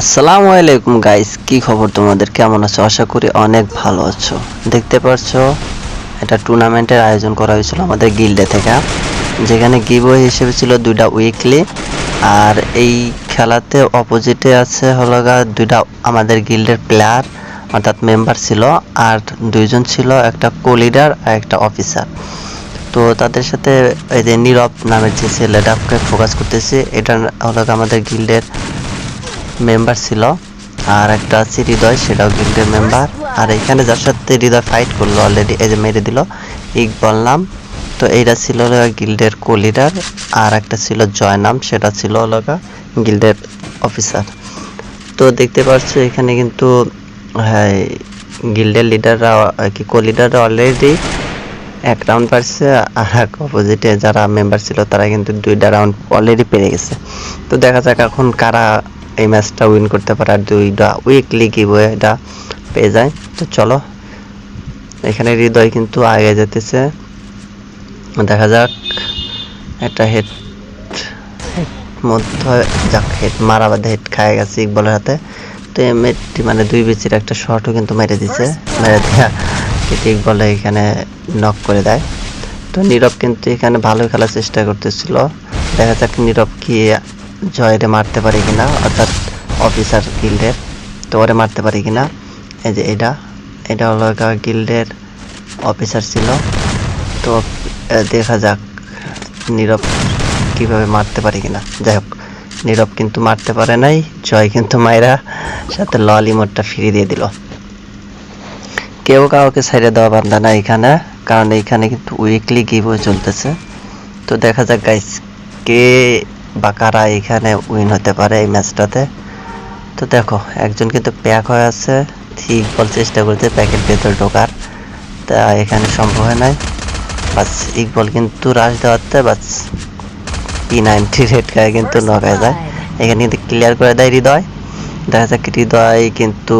আসসালামু আলাইকুম গাইস কি খবর তোমাদের? কেমন আছো? আশা করি অনেক ভালো আছো। দেখতে পারছ এটা টুর্নামেন্টের আয়োজন করা হয়েছিল আমাদের গিল্ডে থেকে, যেখানে গিভওয়ে হিসেবে ছিল দুইটা উইকলি আর এই খেলাতে অপোজিটে আছে হলো গা দুইটা আমাদের গিল্ডের প্লেয়ার অর্থাৎ মেম্বার ছিল, আর দুইজন ছিল একটা কো লিডার আর একটা অফিসার তো তাদের সাথে এই যে নীরব নামের যে ছেলেটাকে ফোকাস করতেছি, এটা হলো আমাদের গিল্ডের মেম্বার ছিল। আর একটা আছে হৃদয়, সেটাও গিল্ডের মেম্বার আর এখানে যার সাথে হৃদয় ফাইট করল অলরেডি এই যে মেরে দিল, ইকবল নাম। তো এইটা ছিল গিল্ডের কো লিডার আর একটা ছিল জয় নাম, সেটা ছিল হলো গা গিল্ডের অফিসার তো দেখতে পাচ্ছ এখানে কিন্তু হ্যাঁ গিল্ডের লিডাররা কি কো লিডাররা অলরেডি এক রাউন্ড পারছে, আর এক অপোজিটে যারা মেম্বার ছিল, তারা কিন্তু দুইটা রাউন্ড অলরেডি পেরে গেছে। তো দেখা যাক এখন কারা এই ম্যাচটা উইন করতে পারে আর দুইটা উইকলি এটা পেয়ে যায়। তো চলো, এখানে হৃদয় কিন্তু আগে যেতেছে। দেখা যাক, একটা হেড মধ্যে যাক হেড মারা বাদে হেড খায় গেছে ইকবলের হাতে। তো এমএটি মানে দুই বিচির একটা শটও কিন্তু মেরে দিছে। মেরে দেয়া কিন্তু ইকবলে এখানে নক করে দেয়। তো নীরব কিন্তু এখানে ভালো খেলার চেষ্টা করতেছিল। দেখা যাক নীরব কি জয়রে মারতে পারে কিনা, অর্থাৎ অফিসার গিল্ডের তো ওরে মারতে পারে কিনা, এই যে এটা এটা হলো গিল্ডের অফিসার ছিল, তো দেখা যাক নীরব কীভাবে মারতে পারে কিনা। যাই হোক, নীরব কিন্তু মারতে পারে নাই, জয় কিন্তু মায়েরা সাথে লল ইমোটটা ফিরিয়ে দিয়ে দিল। কেউ কাউকে ছেড়ে দেওয়া বান্ধা না এখানে, কারণ এইখানে কিন্তু উইকলি গিভও চলতেছে। তো দেখা যাক গাইস কে বা কারা এখানে উইন হতে পারে এই ম্যাচটাতে তো দেখো একজন কিন্তু প্যাক হয়ে আছে। ঠিক বল চেষ্টা করতে প্যাকের ভেতর ঢোকার। তা এখানে সম্ভব হয় নাই। বাস ইকবল কিন্তু রাশ দেওয়াতে বাস পি নাইনটি রেড গায়ে কিন্তু নগায় যায় এখানে কিন্তু ক্লিয়ার করে দেয় হৃদয়। দেখা যাক হৃদয় কিন্তু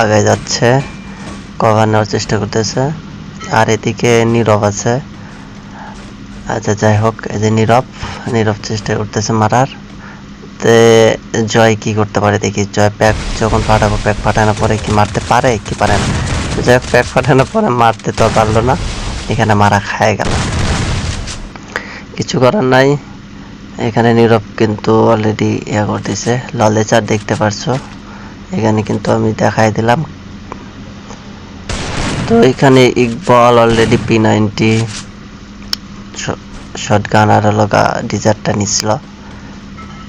আগে যাচ্ছে। কভার নেওয়ার চেষ্টা করতেছে। আর এদিকে নীরব আছে। আচ্ছা যাই হোক, এই যে নীরব নীরব চেষ্টা করতেছে মারার। তে জয় কি করতে পারে দেখি, জয় প্যাক যখন ফাটাবো, প্যাক ফাটানোর পরে কি মারতে পারে, কি পারে না? যাই হোক, প্যাক ফাটানোর পরে মারতে তো পারল না, এখানে মারা খায় গেল। কিছু করার নাই, এখানে নীরব কিন্তু অলরেডি ইয়া করতেছে ললেচার দেখতে পারছ, এখানে কিন্তু আমি দেখাই দিলাম। তো এখানে Iqbal already P ninety short gun আর হলো ডিজারটা নিছিল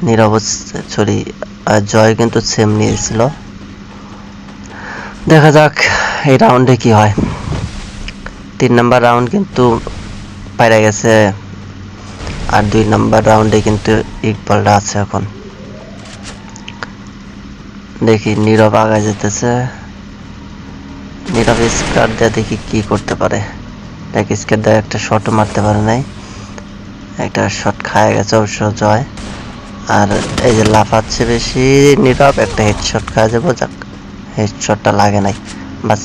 নীরব সরি জয় কিন্তু সেম নিয়েছিল। দেখা যাক এই রাউন্ডে কি হয়। তিন নাম্বার রাউন্ড কিন্তু পাইরা গেছে, আর দুই নাম্বার রাউন্ডে কিন্তু ইকবলটা আছে এখন। দেখি, নীরব আগে যেতেছে। নীরব স্কার দিয়ে দেখি কি করতে পারে। দেখ স্কার দিয়ে একটা শটও মারতে পারে নাই। একটা শট খায় গেছে অবশ্য জয়। আর এই যে লাফাচ্ছে বেশি নীরব একটা হেডশট খাওয়া যাব যাক হেডশটটা লাগে নাই। বাস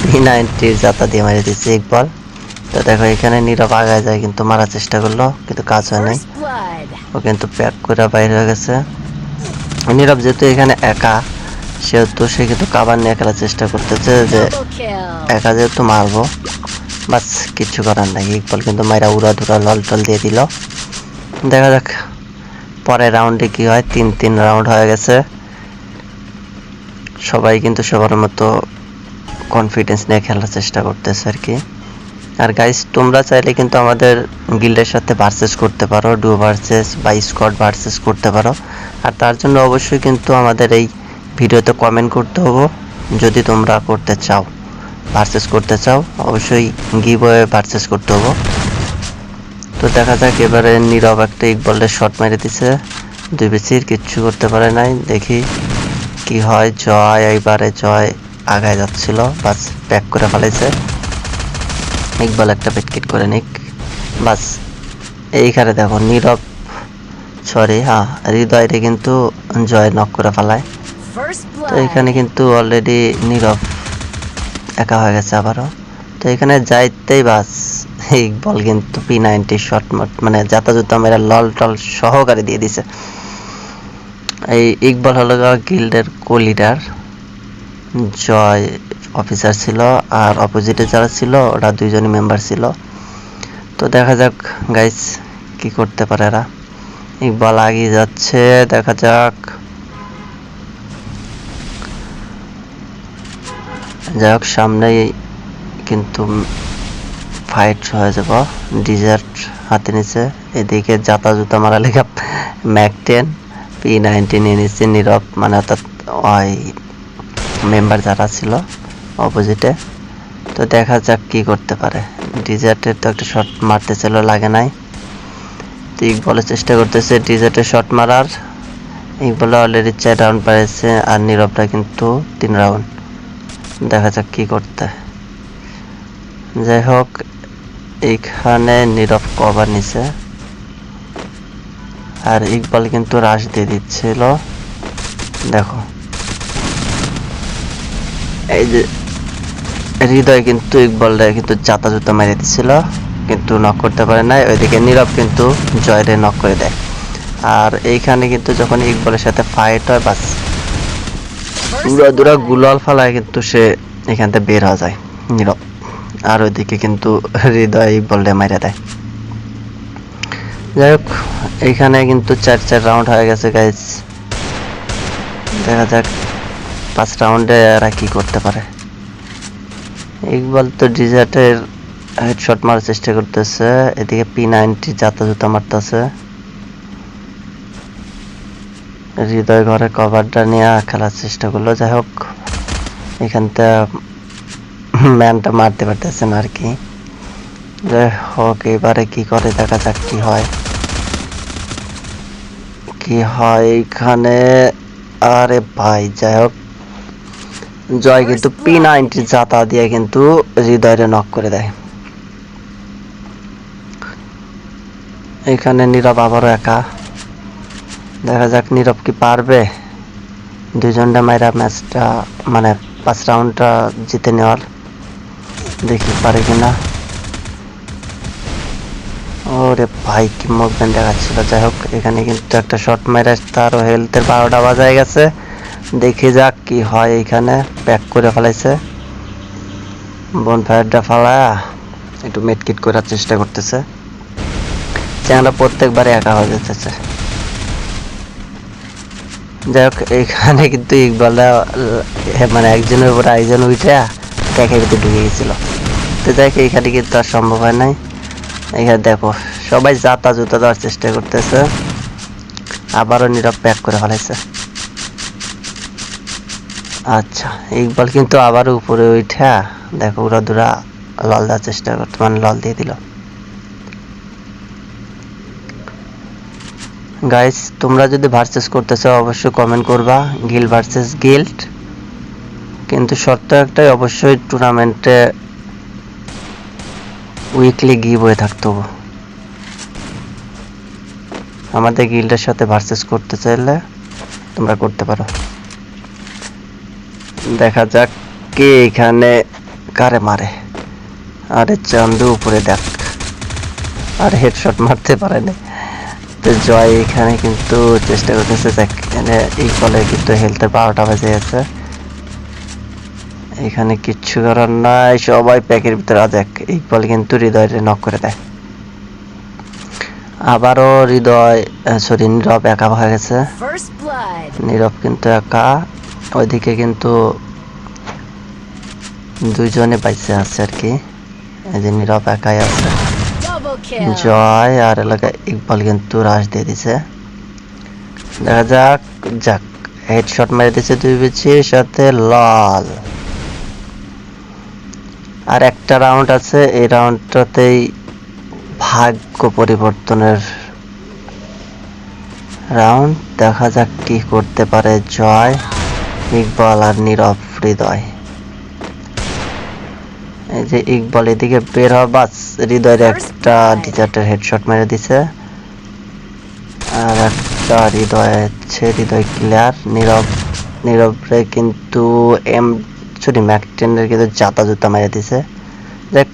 পি নাইনটির যাতা দিয়ে মারি দিচ্ছে ইকবল তো দেখো এখানে নীরব আগায় যায় কিন্তু মারার চেষ্টা করল কিন্তু কাজ হয় নাই। ও কিন্তু প্যাক করে বাইরে হয়ে গেছে। নীরব যেহেতু এখানে একা সেহেতু সে কিন্তু কাবার নিয়ে খেলার চেষ্টা করতেছে যে একা যেহেতু মারবো। বাস কিচ্ছু করার নাই ইকবল কিন্তু মাইরা উড়া ধুরা লল টল দিয়ে দিল। দেখা যাক পরের রাউন্ডে কি হয়, তিন তিন রাউন্ড হয়ে গেছে। সবাই কিন্তু সবার মতো কনফিডেন্স নিয়ে খেলার চেষ্টা করতেছে আর কি। আর গাইস তোমরা চাইলে কিন্তু আমাদের গিল্ডের সাথে ভার্সেস করতে পারো ডু ভার্সেস বা স্কট ভার্সেস করতে পারো। আর তার জন্য অবশ্যই কিন্তু আমাদের এই ভিডিওতে কমেন্ট করতে হবে, যদি তোমরা করতে চাও। ভার্সেস করতে চাও অবশ্যই গিভওয়ে ভার্সেস করতে হবে। তো দেখা যাক এবারে নীরব একটা ইকবলের শট মেরে দিছে। দুই বেশির কিচ্ছু করতে পারে নাই দেখি কি হয় জয় এইবারে জয় আগায় যাচ্ছিল বাস প্যাক করে ফেলাইছে ইকবাল একটা পেটকিট করে নিক। বাস এইখানে দেখো নীরব সরি হ্যাঁ হৃদয়টা কিন্তু জয় নক করে ফেলায়। তো এখানে কিন্তু অলরেডি নীরব একা হয়ে গেছে আবারও। তো এখানে যাইতেই বাস। এই বল কিন্তু পি নাইনটি শট মানে যাতা জুতা মেরা লল টল সহকারে দিয়ে দিছে। এই ইকবল হলো গিল্ডের কো লিডার জয় অফিসার ছিল আর অপোজিটে যারা ছিল, ওরা দুইজনই মেম্বার ছিল। তো দেখা যাক গাইস কি করতে পারে এরা। ইকবাল আগিয়ে যাচ্ছে, দেখা যাক। যাই হোক, সামনেই কিন্তু ফাইট হয়ে যাব। ডিজার্ট হাতে নিচে, এদিকে জাতা জুতা মারা লেখা ম্যাক টেন পি নাইনটিন নিচ্ছে নীরব মানে অর্থাৎ ওই মেম্বার যারা ছিল অপোজিটে তো দেখা যাক কি করতে পারে। ডিজার্টের তো একটা শট মারতে ছিল লাগে নাই। তো ইকবলের চেষ্টা করতেছে ডিজার্টের শট মারার। ইকবলে অলরেডি চার রাউন্ড পেয়েছে আর নীরবটা কিন্তু তিন রাউন্ড দেখা যাক কি করতে। যাই হোক এইখানে নীরব কভার নিছে আর ইকবাল কিন্তু রাশ দিয়ে দিচ্ছিল। দেখো। এই যে, হৃদয় কিন্তু ইকবালটা কিন্তু চাতা জুতা মেরে দিচ্ছিল, কিন্তু নক করতে পারে নাই। ওইদিকে নীরব কিন্তু জয়রে নক করে দেয়। আর এইখানে কিন্তু যখন ইকবলের সাথে ফাইট হয়, বাস দুরা দুরা গুলাল ফালায় কিন্তু সে এখান থেকে বের হয়ে যায়। নীরব আর ওইদিকে কিন্তু হৃদয় ইকবালটা মেরে দেয়। যাই হোক এইখানে কিন্তু চার চার রাউন্ড হয়ে গেছে গাইজ দেখা যাক পাঁচ রাউন্ডে এরা কি করতে পারে। ইকবাল তো ডিজার্টের হেডশট মারার চেষ্টা করতেছে, এদিকে পি নাইনটি জাতা জুতা মারতেছে। হৃদয় ঘরে কভারটা নিয়ে খেলার চেষ্টা করল। যাই হোক এখানটা ম্যানটা মারতে পারতেছে না আর কি। যাই হোক, এবারে কি করে দেখা যাক কি হয়। কি হয় এইখানে আরে ভাই, যাই হোক। জয় কিন্তু পি নাইনটি জাতা দিয়ে কিন্তু হৃদয়রে নক করে দেয়। এখানে নীরব আবারও একা। দেখা যাক নীরব কি পারবে। দুজনটা মাইরা ম্যাচটা মানে পাঁচ রাউন্ডটা জিতে নেওয়ার। দেখি পারে কিনা ওরে ভাই, কি মুভমেন্ট দেখাচ্ছিল। যাই হোক, এখানে কিন্তু একটা শর্ট মেরে তার হেলথের বারোটা বাজায় গেছে। দেখি যাক কি হয় এইখানে। প্যাক করে ফেলাইছে। বন ফায়ারটা ফালা একটু মেটকিট করার চেষ্টা করতেছে। চ্যাংরা প্রত্যেকবারে একা হয়ে যেতেছে। যাই হোক এইখানে কিন্তু ইকবালরা মানে একজনের উপর আরেকজন উঠে ক্যাকের ভিতরে ঢুকে গেছিল। তো যাই হোক এইখানে কিন্তু আর সম্ভব হয় নাই। এখানে দেখো, সবাই জাতা জুতা দেওয়ার চেষ্টা করতেছে। আবারও নীরব প্যাক করে ফেলাইছে। আচ্ছা ইকবাল কিন্তু আবারও উপরে উঠা, দেখো ওরা দুরা লল দেওয়ার চেষ্টা করতে মানে লল দিয়ে দিল। গাইস তোমরা যদি ভার্সেস করতে চাও, অবশ্যই কমেন্ট করবা গিল ভার্সেস গিল্ড কিন্তু শর্ত একটাই, অবশ্যই টুর্নামেন্টে উইকলি গিভ হয়ে থাকতে আমাদের গিল্ডের সাথে ভার্সেস করতে চাইলে তোমরা করতে পারো। দেখা যাক কে এখানে কারে মারে। আরে চান্দু উপরে দেখ। আর হেডশট মারতে পারে না তো জয় এখানে কিন্তু চেষ্টা করতেছে দেখ এখানে এই কলে কিন্তু হেলথের বারোটা বেজে গেছে এখানে কিচ্ছু করার নাই সবাই প্যাকের ভিতরে দেখ এই বল কিন্তু হৃদয় নক করে দেয়। আবারও হৃদয় সরি নীরব একা হয়ে গেছে। নীরব কিন্তু একা ওইদিকে কিন্তু দুইজনে বাইসে আছে আর কি। এই যে নীরব একাই আছে. জয়, আর এলাকায় ইকবাল কিন্তু রাশ দিয়ে দিছে। দেখা যাক যাক হেডশট মেরে দিছে দুই বিচির সাথে লাল। আর একটা রাউন্ড আছে, এই রাউন্ডটাতেই ভাগ্য পরিবর্তনের রাউন্ড দেখা যাক কি করতে পারে জয়, ইকবাল আর নীরব হৃদয়। এই যে ইকবাল এদিকে বের হওয়া বাস হৃদয়ের একটা ডিজার্টের হেডশট মেরে দিছে। আর একটা হৃদয় হচ্ছে হৃদয় ক্লিয়ার নীরব নীরবরে কিন্তু এম সরি ম্যাকটেনের কিন্তু জাতা জুতা মেরে দিছে। দেখ